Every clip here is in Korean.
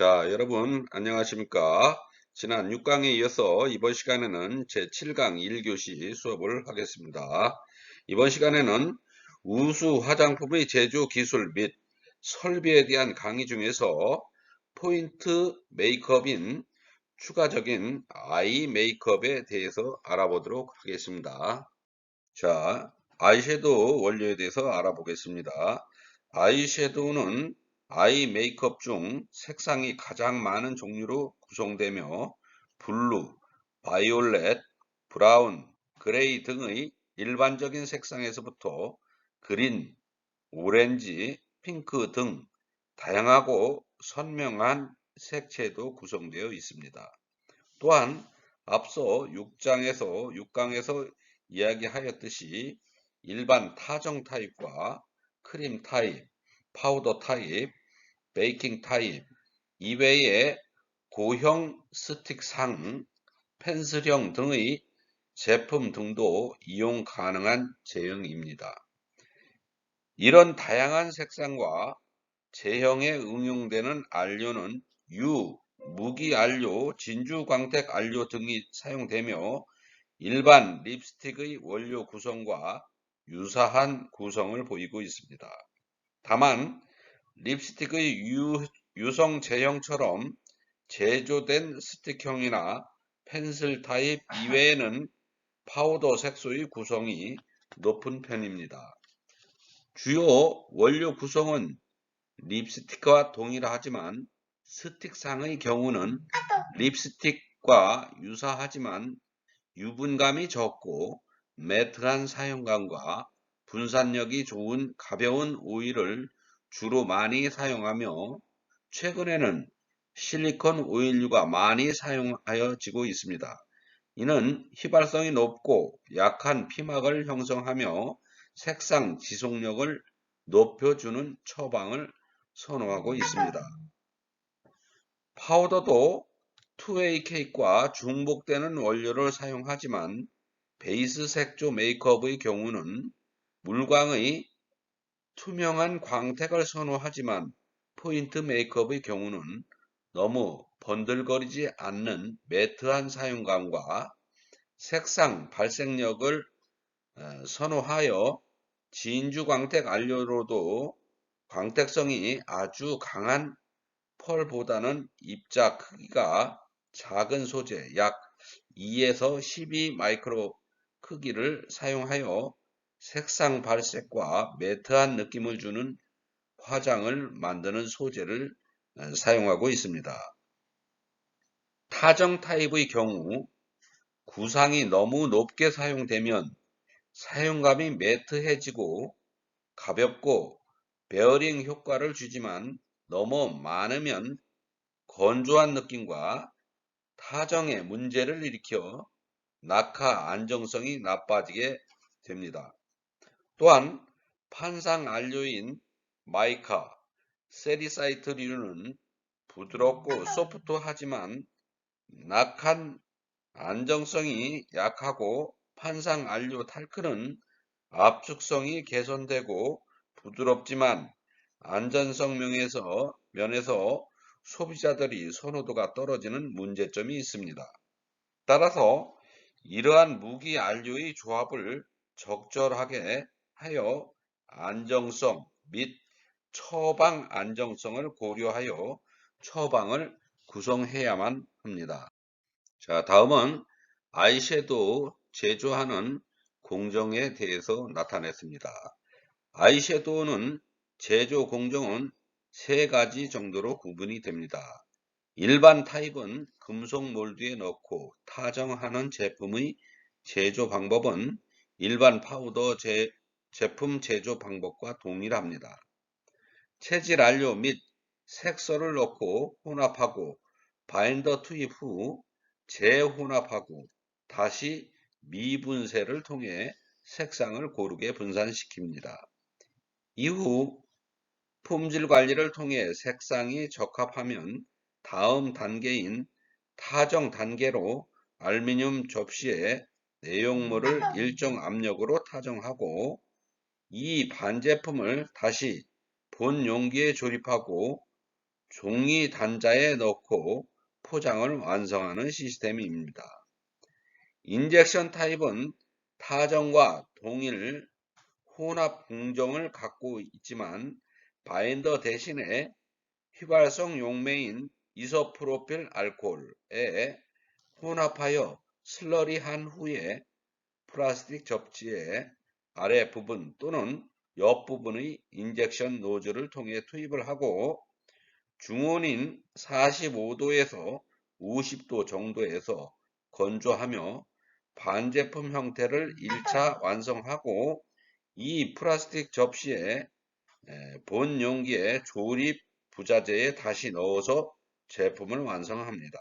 자, 여러분 안녕하십니까? 지난 6강에 이어서 이번 시간에는 제7강 1교시 수업을 하겠습니다. 이번 시간에는 우수 화장품의 제조 기술 및 설비에 대한 강의 중에서 포인트 메이크업인 추가적인 아이 메이크업에 대해서 알아보도록 하겠습니다. 자, 아이섀도우 원료에 대해서 알아보겠습니다. 아이섀도우는 아이 메이크업 중 색상이 가장 많은 종류로 구성되며 블루, 바이올렛, 브라운, 그레이 등의 일반적인 색상에서부터 그린, 오렌지, 핑크 등 다양하고 선명한 색채도 구성되어 있습니다. 또한 앞서 6장에서 6강에서 이야기하였듯이 일반 타정 타입과 크림 타입, 파우더 타입, 베이킹 타입 이외에 고형 스틱상, 펜슬형 등의 제품 등도 이용 가능한 제형입니다. 이런 다양한 색상과 제형에 응용되는 안료는 유, 무기 안료, 진주 광택 안료 등이 사용되며 일반 립스틱의 원료 구성과 유사한 구성을 보이고 있습니다. 다만 립스틱의 유, 유성 제형처럼 제조된 스틱형이나 펜슬 타입 이외에는 파우더 색소의 구성이 높은 편입니다. 주요 원료 구성은 립스틱과 동일하지만 스틱상의 경우는 립스틱과 유사하지만 유분감이 적고 매트한 사용감과 분산력이 좋은 가벼운 오일을 주로 많이 사용하며 최근에는 실리콘 오일류가 많이 사용하여지고 있습니다. 이는 휘발성이 높고 약한 피막을 형성하며 색상 지속력을 높여주는 처방을 선호하고 있습니다. 파우더도 2웨이 케이크와 중복되는 원료를 사용하지만 베이스 색조 메이크업의 경우는 물광의 투명한 광택을 선호하지만 포인트 메이크업의 경우는 너무 번들거리지 않는 매트한 사용감과 색상 발색력을 어, 선호하여 진주 광택 안료로도 광택성이 아주 강한 펄보다는 입자 크기가 작은 소재 약 2에서 12 마이크로 크기를 사용하여 색상 발색과 매트한 느낌을 주는 화장을 만드는 소재를 어, 사용하고 있습니다. 타정 타입의 경우 구상이 너무 높게 사용되면 사용감이 매트해지고 가볍고 베어링 효과를 주지만 너무 많으면 건조한 느낌과 타정에 문제를 일으켜 낙하 안정성이 나빠지게 됩니다. 또한 판상 안료인 마이카, 세리사이트류는 부드럽고 소프트하지만 낙한 안정성이 약하고 판상 안료 탈크는 압축성이 개선되고 부드럽지만 안전성 면에서, 면에서 소비자들이 선호도가 떨어지는 문제점이 있습니다. 따라서 이러한 무기 안료의 조합을 적절하게 하여 안정성 및 처방 안정성을 고려하여 처방을 구성해야만 합니다. 자, 다음은 아이섀도우 제조하는 공정에 대해서 나타냈습니다. 아이섀도우는 제조 공정은 세 가지 정도로 구분이 됩니다. 일반 타입은 금속 몰드에 넣고 타정하는 제품의 제조 방법은 일반 파우더 제, 제품 제조 방법과 동일합니다. 체질 안료 및 색소를 넣고 혼합하고 바인더 투입 후 재혼합하고 다시 미분쇄를 통해 색상을 고르게 분산시킵니다. 이후 품질 관리를 통해 색상이 적합하면 다음 단계인 타정 단계로 알루미늄 접시에 내용물을 일정 압력으로 타정하고 이 반제품을 다시 본 용기에 조립하고 종이 단자에 넣고 포장을 완성하는 시스템입니다. 인젝션 타입은 타정과 동일 혼합 공정을 갖고 있지만 바인더 대신에 휘발성 용매인 이소프로필 알코올에 혼합하여 슬러리한 후에 플라스틱 접지의 아래 부분 또는 옆 부분의 인젝션 노즐을 통해 투입을 하고 중온인 45도에서 50도 정도에서 건조하며 반제품 형태를 1차 완성하고 이 플라스틱 접시에 본 용기에 조립 부자재에 다시 넣어서 제품을 완성합니다.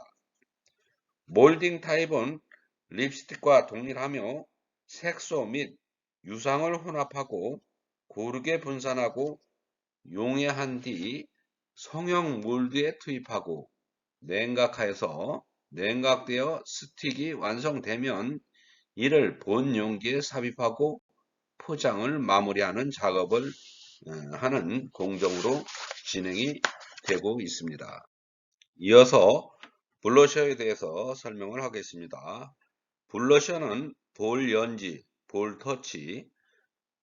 몰딩 타입은 립스틱과 동일하며 색소 및 유상을 혼합하고 고르게 분산하고 용해한 뒤 성형 몰드에 투입하고 냉각하여서 냉각되어 스틱이 완성되면 이를 본 용기에 삽입하고 포장을 마무리하는 작업을 어, 하는 공정으로 진행이 되고 있습니다. 이어서 블러셔에 대해서 설명을 하겠습니다. 블러셔는 볼 연지, 볼 터치,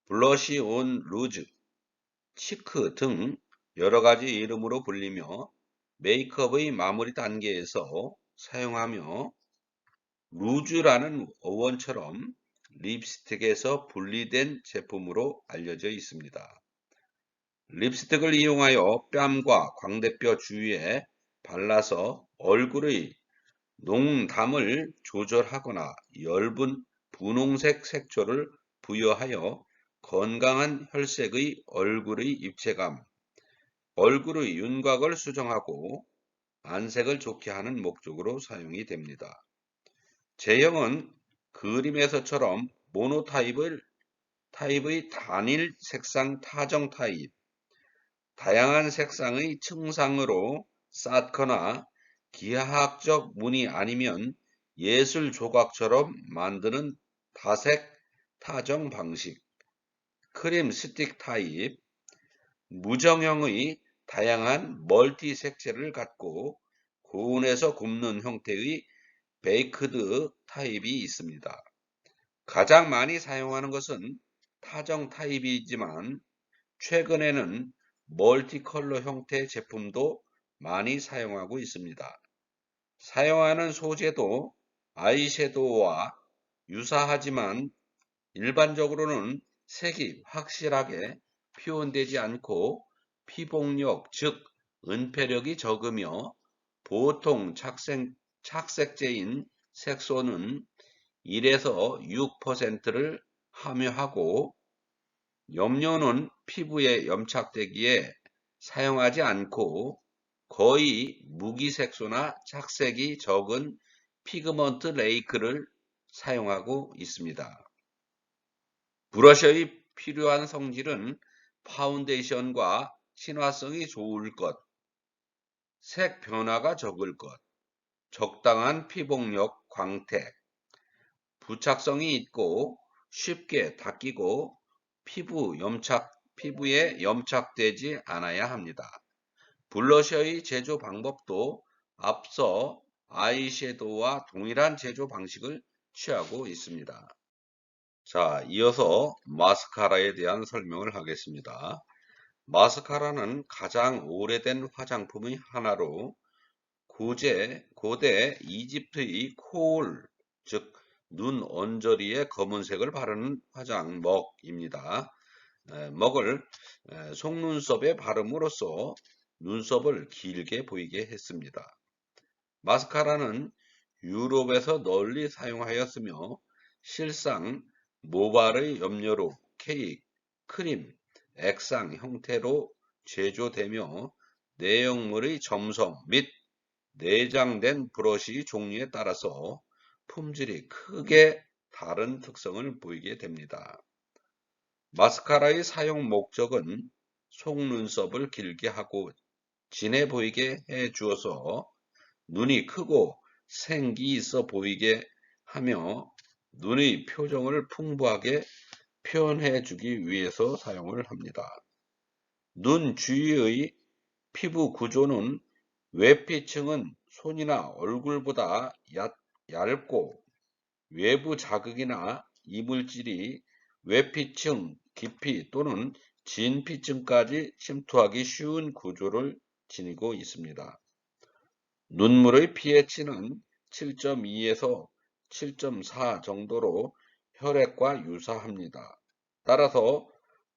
블러시 온 루즈, 치크 등 여러 가지 이름으로 불리며 메이크업의 마무리 단계에서 사용하며 루즈라는 어원처럼 립스틱에서 분리된 제품으로 알려져 있습니다. 립스틱을 이용하여 뺨과 광대뼈 주위에 발라서 얼굴의 농담을 조절하거나 엷은 분홍색 색조를 부여하여 건강한 혈색의 얼굴의 입체감, 얼굴의 윤곽을 수정하고 안색을 좋게 하는 목적으로 사용이 됩니다. 제형은 그림에서처럼 모노타입을 타입의 단일 색상 타정 타입, 다양한 색상의 층상으로 쌓거나 기하학적 무늬 아니면 예술 조각처럼 만드는 다색 타정 방식, 크림 스틱 타입, 무정형의 다양한 멀티 색채를 갖고 고온에서 굽는 형태의 베이크드 타입이 있습니다. 가장 많이 사용하는 것은 타정 타입이지만 최근에는 멀티 컬러 형태 제품도 많이 사용하고 있습니다. 사용하는 소재도 아이섀도우와 유사하지만 일반적으로는 색이 확실하게 표현되지 않고 피복력 즉 은폐력이 적으며 보통 착색, 착색제인 색소는 1에서 6%를 함유하고 염료는 피부에 염착되기에 사용하지 않고 거의 무기색소나 착색이 적은 피그먼트 레이크를 사용하고 있습니다. 브러셔의 필요한 성질은 파운데이션과 친화성이 좋을 것, 색 변화가 적을 것, 적당한 피복력, 광택, 부착성이 있고 쉽게 닦이고 피부 염착, 피부에 염착되지 않아야 합니다. 블러셔의 제조 방법도 앞서 아이섀도우와 동일한 제조 방식을 취하고 있습니다. 자, 이어서 마스카라에 대한 설명을 하겠습니다. 마스카라는 가장 오래된 화장품의 하나로 고제, 고대 이집트의 코올, 즉 눈 언저리에 검은색을 바르는 화장먹입니다. 먹을 속눈썹에 바름으로써 눈썹을 길게 보이게 했습니다. 마스카라는 유럽에서 널리 사용하였으며 실상 모발의 염료로 케이크, 크림, 액상 형태로 제조되며 내용물의 점성 및 내장된 브러쉬 종류에 따라서 품질이 크게 다른 특성을 보이게 됩니다. 마스카라의 사용 목적은 속눈썹을 길게 하고 진해 보이게 해 주어서 눈이 크고 생기 있어 보이게 하며 눈의 표정을 풍부하게 표현해 주기 위해서 사용을 합니다. 눈 주위의 피부 구조는 외피층은 손이나 얼굴보다 얕, 얇고 외부 자극이나 이물질이 외피층 깊이 또는 진피층까지 침투하기 쉬운 구조를 지니고 있습니다. 눈물의 pH는 7.2에서 7.4 정도로 혈액과 유사합니다. 따라서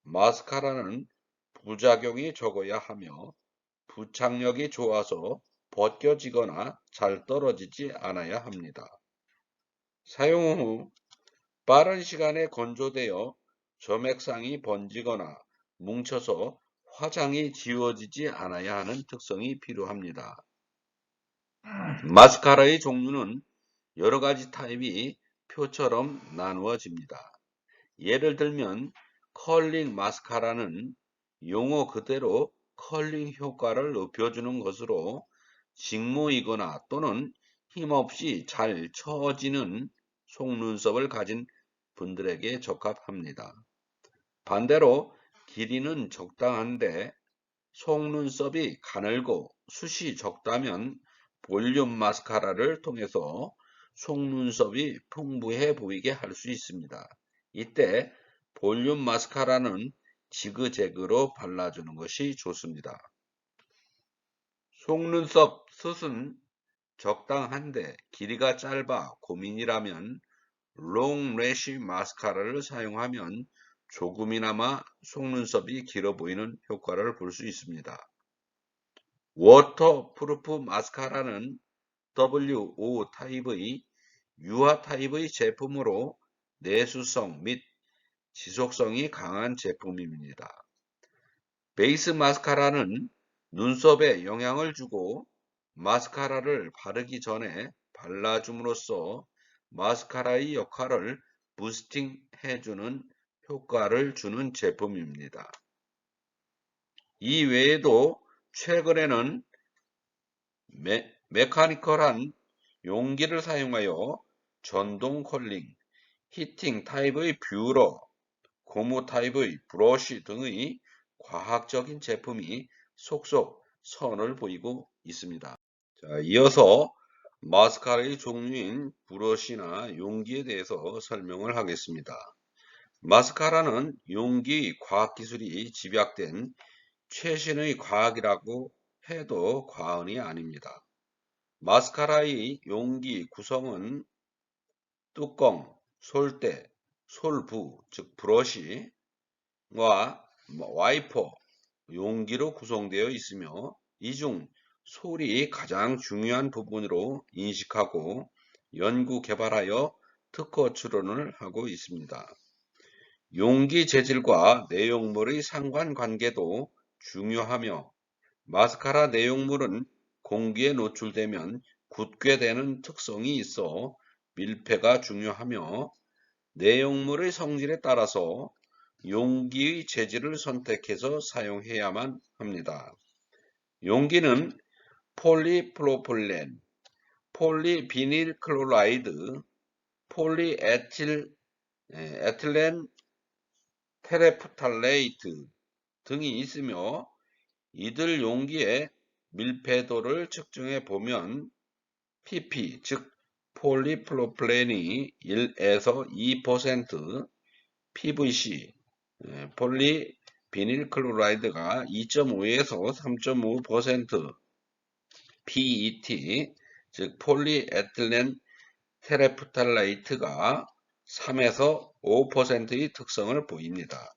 마스카라는 부작용이 적어야 하며 부착력이 좋아서 벗겨지거나 잘 떨어지지 않아야 합니다. 사용 후 빠른 시간에 건조되어 점액상이 번지거나 뭉쳐서 화장이 지워지지 않아야 하는 특성이 필요합니다. 마스카라의 종류는 여러 가지 타입이 표처럼 나누어집니다. 예를 들면 컬링 마스카라는 용어 그대로 컬링 효과를 높여주는 것으로 직모이거나 또는 힘없이 잘 처지는 속눈썹을 가진 분들에게 적합합니다. 반대로 길이는 적당한데 속눈썹이 가늘고 숱이 적다면 볼륨 마스카라를 통해서 속눈썹이 풍부해 보이게 할 수 있습니다. 이때 볼륨 마스카라는 지그재그로 발라주는 것이 좋습니다. 속눈썹 숱은 적당한데 길이가 짧아 고민이라면 롱 래쉬 마스카라를 사용하면 조금이나마 속눈썹이 길어 보이는 효과를 볼 수 있습니다. 워터프루프 마스카라는 WO 타입의 유화 타입의 제품으로 내수성 및 지속성이 강한 제품입니다. 베이스 마스카라는 눈썹에 영향을 주고 마스카라를 바르기 전에 발라줌으로써 마스카라의 역할을 부스팅 해주는 효과를 주는 제품입니다. 이 외에도 최근에는 메, 메카니컬한 용기를 사용하여 전동 컬링, 히팅 타입의 뷰러, 고무 타입의 브러쉬 등의 과학적인 제품이 속속 선을 보이고 있습니다. 자, 이어서 마스카라의 종류인 브러쉬나 용기에 대해서 설명을 하겠습니다. 마스카라는 용기 과학기술이 집약된 최신의 과학이라고 해도 과언이 아닙니다. 마스카라의 용기 구성은 뚜껑, 솔대, 솔부, 즉 브러쉬와 와이퍼, 용기로 구성되어 있으며 이 중 솔이 가장 중요한 부분으로 인식하고 연구 개발하여 특허 출원을 하고 있습니다. 용기 재질과 내용물의 상관관계도 중요하며 마스카라 내용물은 공기에 노출되면 굳게 되는 특성이 있어 밀폐가 중요하며 내용물의 성질에 따라서 용기의 재질을 선택해서 사용해야만 합니다. 용기는 폴리프로폴렌, 폴리비닐 클로라이드, 폴리에틸 에틸렌 테레프탈레이트 등이 있으며 이들 용기의 밀폐도를 측정해 보면 pp 즉 폴리프로플렌이 1에서 2%, PVC 폴리 비닐 클로라이드가 2.5에서 3.5%, PET 즉 폴리에틸렌 테레프탈레이트가 3에서 5%의 특성을 보입니다.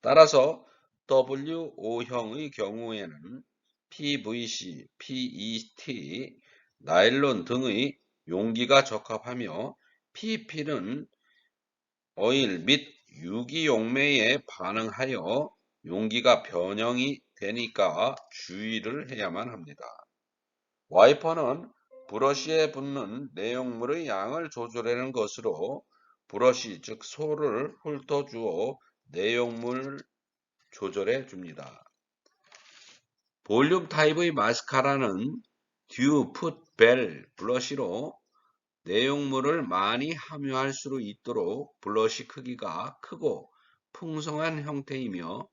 따라서 WO형의 경우에는 PVC, PET, 나일론 등의 용기가 적합하며 PP는 오일 및 유기용매에 반응하여 용기가 변형이 되니까 주의를 해야만 합니다. 와이퍼는 브러쉬에 붙는 내용물의 양을 조절하는 것으로 브러쉬 즉 솔을 훑어주어 내용물 조절해 줍니다. 볼륨 타입의 마스카라는 듀, 풋, 벨 블러쉬로 내용물을 많이 함유할 수 있도록 블러쉬 크기가 크고 풍성한 형태이며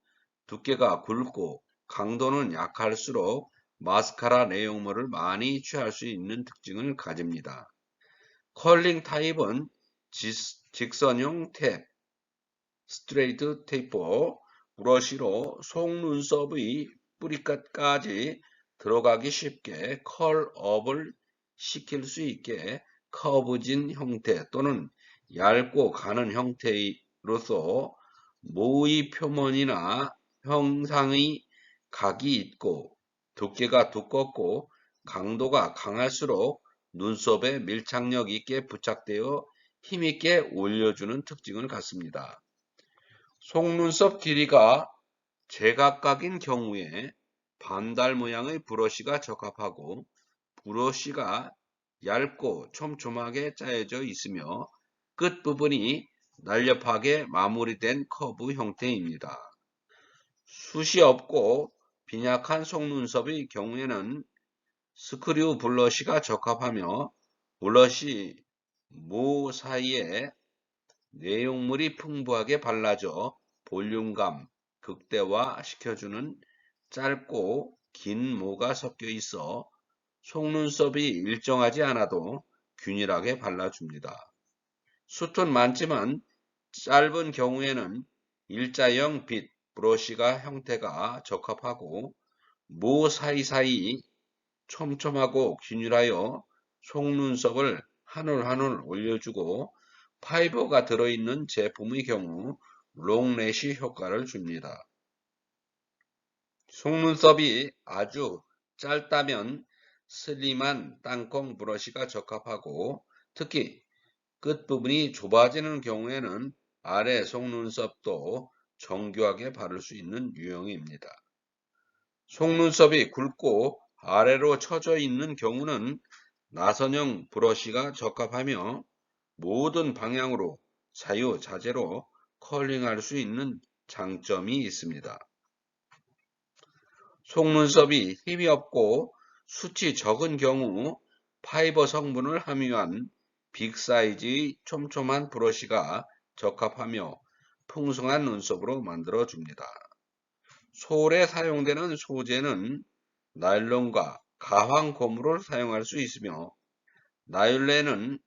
두께가 굵고 강도는 약할수록 마스카라 내용물을 많이 취할 수 있는 특징을 가집니다. 컬링 타입은 지- 직선형 탭, 스트레이트 테이퍼, 브러쉬로 속눈썹의 뿌리끝까지 들어가기 쉽게 컬업을 시킬 수 있게 커브진 형태 또는 얇고 가는 형태로서 모의 표면이나 형상의 각이 있고 두께가 두껍고 강도가 강할수록 눈썹에 밀착력 있게 부착되어 힘있게 올려주는 특징을 갖습니다. 속눈썹 길이가 제각각인 경우에 반달 모양의 브러쉬가 적합하고 브러쉬가 얇고 촘촘하게 짜여져 있으며 끝부분이 날렵하게 마무리된 커브 형태입니다. 숱이 없고 빈약한 속눈썹의 경우에는 스크류 블러쉬가 적합하며 블러쉬 모 사이에 내용물이 풍부하게 발라져 볼륨감 극대화 시켜주는 짧고 긴 모가 섞여 있어 속눈썹이 일정하지 않아도 균일하게 발라줍니다. 숱은 많지만 짧은 경우에는 일자형 빛 브러쉬가 형태가 적합하고 모 사이사이 촘촘하고 균일하여 속눈썹을 한 올 한 올 올려주고 파이버가 들어있는 제품의 경우 롱래쉬 효과를 줍니다. 속눈썹이 아주 짧다면 슬림한 땅콩 브러쉬가 적합하고 특히 끝부분이 좁아지는 경우에는 아래 속눈썹도 정교하게 바를 수 있는 유형입니다. 속눈썹이 굵고 아래로 처져 있는 경우는 나선형 브러쉬가 적합하며 모든 방향으로 자유자재로 컬링할 수 있는 장점이 있습니다. 속눈썹이 힘이 없고 숱이 적은 경우 파이버 성분을 함유한 빅사이즈의 촘촘한 브러쉬가 적합하며 풍성한 눈썹으로 만들어 줍니다. 솔에 사용되는 소재는 나일론과 가황 고무를 사용할 수 있으며 나일레는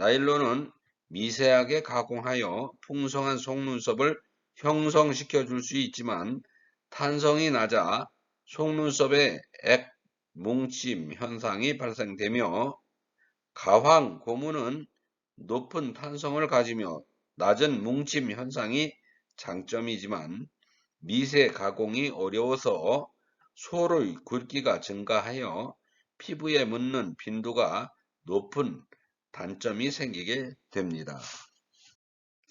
나일론은 미세하게 가공하여 풍성한 속눈썹을 형성시켜 줄 수 있지만 탄성이 낮아 속눈썹에 액 뭉침 현상이 발생되며 가황 고무는 높은 탄성을 가지며 낮은 뭉침 현상이 장점이지만 미세 가공이 어려워서 솔의 굵기가 증가하여 피부에 묻는 빈도가 높은 단점이 생기게 됩니다.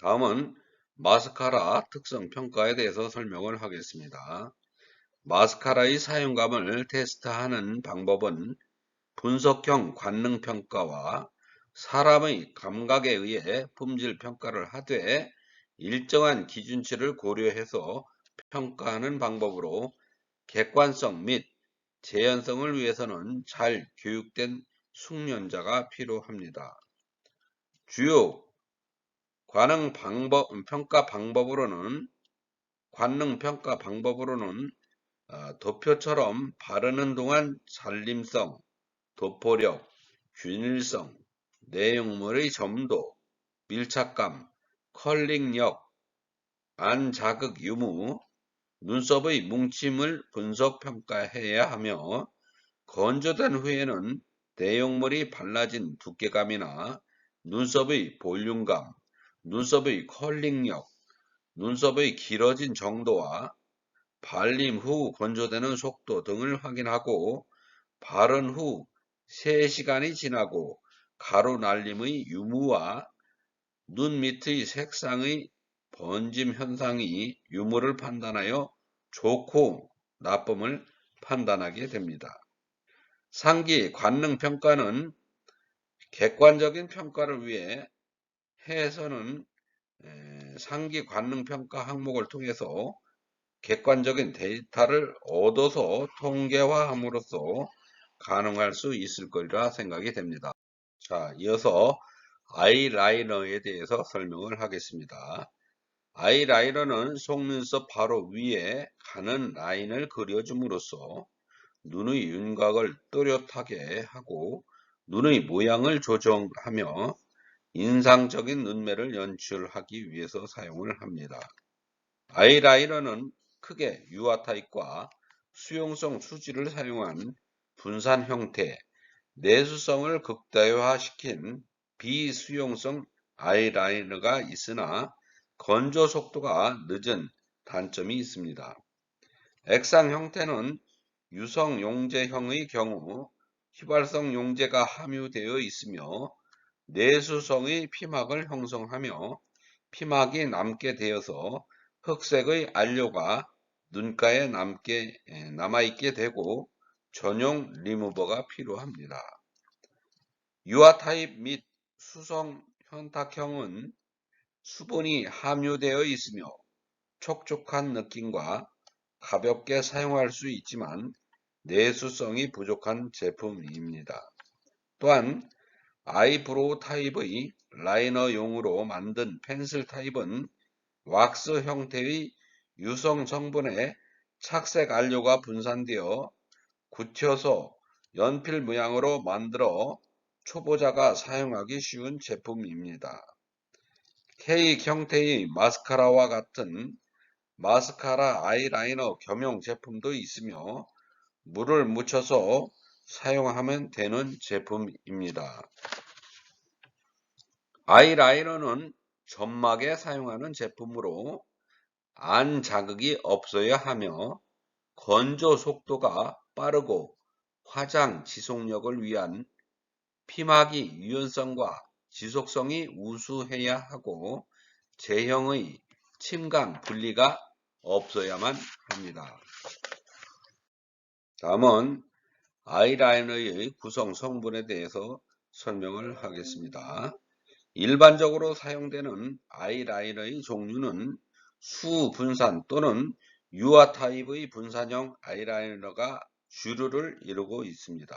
다음은 마스카라 특성 평가에 대해서 설명을 하겠습니다. 마스카라의 사용감을 테스트하는 방법은 분석형 관능 평가와 사람의 감각에 의해 품질 평가를 하되 일정한 기준치를 고려해서 평가하는 방법으로 객관성 및 재현성을 위해서는 잘 교육된 숙련자가 필요합니다. 주요 관능 방법, 평가 방법으로는 관능 평가 방법으로는 어, 도표처럼 바르는 동안 살림성, 도포력, 균일성, 내용물의 점도, 밀착감, 컬링력, 안자극 유무, 눈썹의 뭉침을 분석 평가해야 하며 건조된 후에는 내용물이 발라진 두께감이나 눈썹의 볼륨감, 눈썹의 컬링력, 눈썹의 길어진 정도와 발림 후 건조되는 속도 등을 확인하고 바른 후 3시간이 지나고 가루 날림의 유무와 눈 밑의 색상의 번짐 현상이 유무를 판단하여 좋고 나쁨을 판단하게 됩니다. 상기 관능 평가는 객관적인 평가를 위해 해서는 상기 관능 평가 항목을 통해서 객관적인 데이터를 얻어서 통계화함으로써 가능할 수 있을 거리라 생각이 됩니다. 자, 이어서 아이라이너에 대해서 설명을 하겠습니다. 아이라이너는 속눈썹 바로 위에 가는 라인을 그려줌으로써 눈의 윤곽을 또렷하게 하고 눈의 모양을 조정하며 인상적인 눈매를 연출하기 위해서 사용을 합니다. 아이라이너는 크게 유화 타입과 수용성 수지를 사용한 분산 형태, 내수성을 극대화시킨 비수용성 아이라이너가 있으나 건조 속도가 늦은 단점이 있습니다. 액상 형태는 유성 용제형의 경우 휘발성 용제가 함유되어 있으며 내수성의 피막을 형성하며 피막이 남게 되어서 흑색의 안료가 눈가에 남게, 남아있게 되고 전용 리무버가 필요합니다. 유화 타입 및 수성 현탁형은 수분이 함유되어 있으며 촉촉한 느낌과 가볍게 사용할 수 있지만 내수성이 부족한 제품입니다. 또한 아이브로우 타입의 라이너용으로 만든 펜슬 타입은 왁스 형태의 유성 성분에 착색 안료가 분산되어 굳혀서 연필 모양으로 만들어 초보자가 사용하기 쉬운 제품입니다. 케이크 형태의 마스카라와 같은 마스카라 아이라이너 겸용 제품도 있으며 물을 묻혀서 사용하면 되는 제품입니다. 아이라이너는 점막에 사용하는 제품으로 안 자극이 없어야 하며 건조 속도가 빠르고 화장 지속력을 위한 피막이 유연성과 지속성이 우수해야 하고 제형의 침강 분리가 없어야만 합니다. 다음은 아이라이너의 구성 성분에 대해서 설명을 하겠습니다. 일반적으로 사용되는 아이라이너의 종류는 수분산 또는 유화 타입의 분산형 아이라이너가 주류를 이루고 있습니다.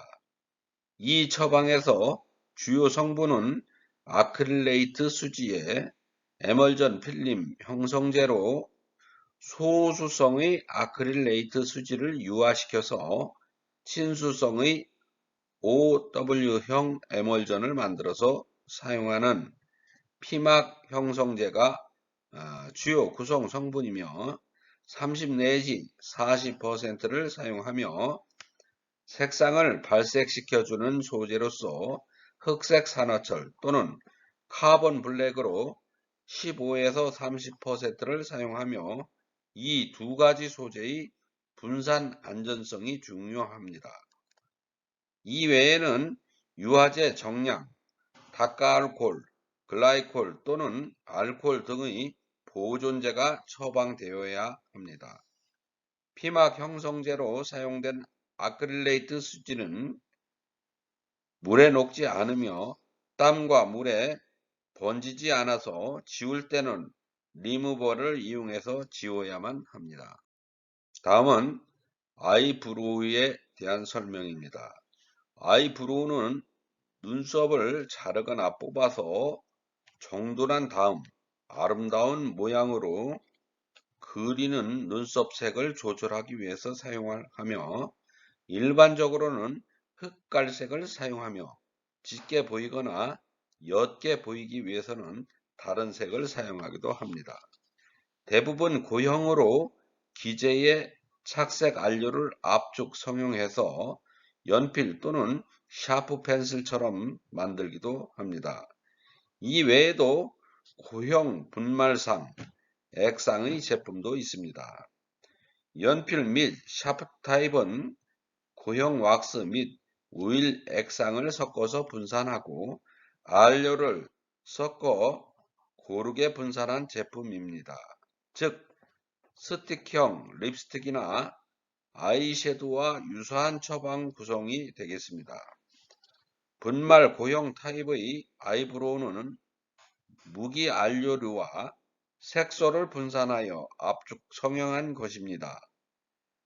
이 처방에서 주요 성분은 아크릴레이트 수지에 에멀전 필름 형성제로 소수성의 아크릴레이트 수지를 유화시켜서 친수성의 OW형 에멀전을 만들어서 사용하는 피막 형성제가 아, 주요 구성 성분이며 30 내지 40%를 사용하며 색상을 발색시켜주는 소재로서 흑색 산화철 또는 카본 블랙으로 15에서 30%를 사용하며 이 두 가지 소재의 분산 안전성이 중요합니다. 이 외에는 유화제 정량, 다가알콜, 글라이콜 또는 알코올 등의 보존제가 처방되어야 합니다. 피막 형성제로 사용된 아크릴레이트 수지는 물에 녹지 않으며 땀과 물에 번지지 않아서 지울 때는 리무버를 이용해서 지워야만 합니다. 다음은 아이브로우에 대한 설명입니다. 아이브로우는 눈썹을 자르거나 뽑아서 정돈한 다음 아름다운 모양으로 그리는 눈썹 색을 조절하기 위해서 사용하며 일반적으로는 흑갈색을 사용하며 짙게 보이거나 옅게 보이기 위해서는 다른 색을 사용하기도 합니다. 대부분 고형으로 기재에 착색 안료를 압축 성형해서 연필 또는 샤프 펜슬처럼 만들기도 합니다. 이 외에도 고형 분말상, 액상의 제품도 있습니다. 연필 및 샤프 타입은 고형 왁스 및 오일 액상을 섞어서 분산하고 안료를 섞어 고르게 분산한 제품입니다. 즉 스틱형 립스틱이나 아이섀도우와 유사한 처방 구성이 되겠습니다. 분말 고형 타입의 아이브로우는 무기 안료류와 색소를 분산하여 압축 성형한 것입니다.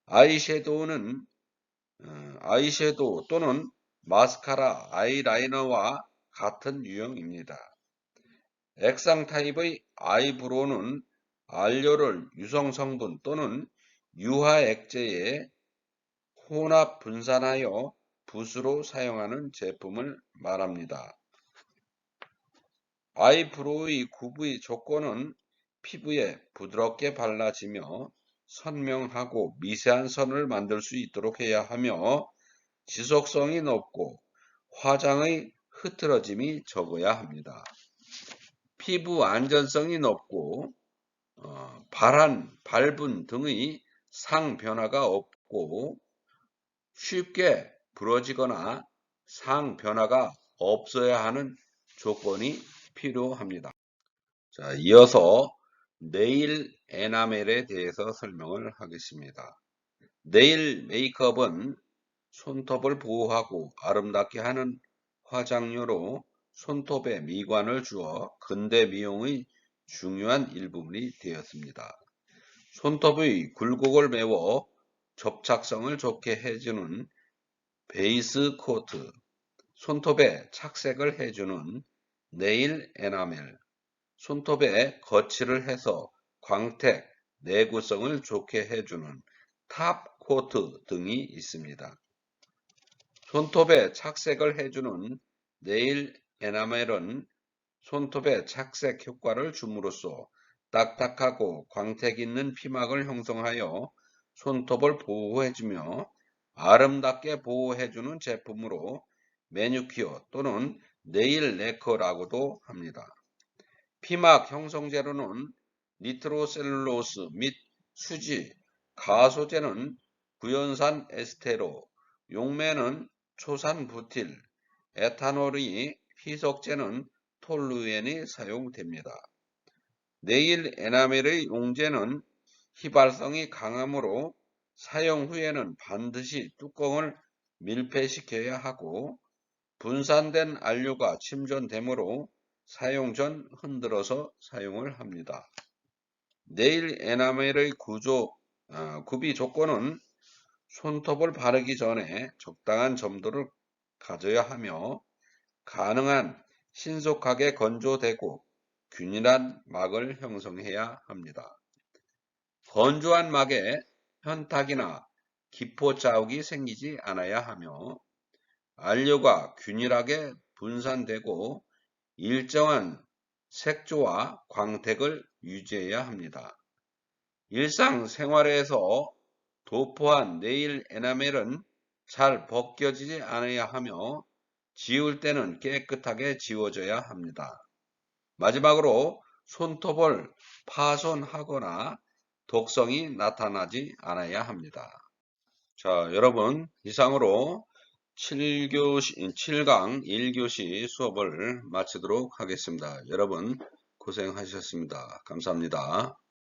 아이섀도우는 어, 아이섀도우 또는 마스카라 아이라이너와 같은 유형입니다. 액상 타입의 아이브로우는 안료를 유성 성분 또는 유화 액제에 혼합 분산하여 붓으로 사용하는 제품을 말합니다. 아이브로우의 구부의 조건은 피부에 부드럽게 발라지며 선명하고 미세한 선을 만들 수 있도록 해야 하며 지속성이 높고 화장의 흐트러짐이 적어야 합니다. 피부 안전성이 높고 어, 발한, 발분 등의 상 변화가 없고 쉽게 부러지거나 상 변화가 없어야 하는 조건이 필요합니다. 자, 이어서 네일 에나멜에 대해서 설명을 하겠습니다. 네일 메이크업은 손톱을 보호하고 아름답게 하는 화장료로 손톱에 미관을 주어 근대 미용의 중요한 일부분이 되었습니다. 손톱의 굴곡을 메워 접착성을 좋게 해주는 베이스 코트, 손톱에 착색을 해주는 네일 에나멜, 손톱에 거치를 해서 광택, 내구성을 좋게 해주는 탑 코트 등이 있습니다. 손톱에 착색을 해주는 네일 에나멜은 손톱에 착색 효과를 줌으로써 딱딱하고 광택 있는 피막을 형성하여 손톱을 보호해주며 아름답게 보호해주는 제품으로 매니큐어 또는 네일 레커라고도 합니다. 피막 형성제로는 니트로셀룰로스 및 수지, 가소제는 구연산 에스테로, 용매는 초산 부틸, 에탄올이 희석제는 톨루엔이 사용됩니다. 네일 에나멜의 용제는 휘발성이 강하므로 사용 후에는 반드시 뚜껑을 밀폐시켜야 하고 분산된 안료가 침전되므로 사용 전 흔들어서 사용을 합니다. 네일 에나멜의 구조, 어, 구비 조건은 손톱을 바르기 전에 적당한 점도를 가져야 하며 가능한 신속하게 건조되고 균일한 막을 형성해야 합니다. 건조한 막에 현탁이나 기포 자욱이 생기지 않아야 하며 안료가 균일하게 분산되고 일정한 색조와 광택을 유지해야 합니다. 일상생활에서 도포한 네일 에나멜은 잘 벗겨지지 않아야 하며 지울 때는 깨끗하게 지워져야 합니다. 마지막으로 손톱을 파손하거나 독성이 나타나지 않아야 합니다. 자, 여러분 이상으로 7교시, 7강 1교시 수업을 마치도록 하겠습니다. 여러분 고생하셨습니다. 감사합니다.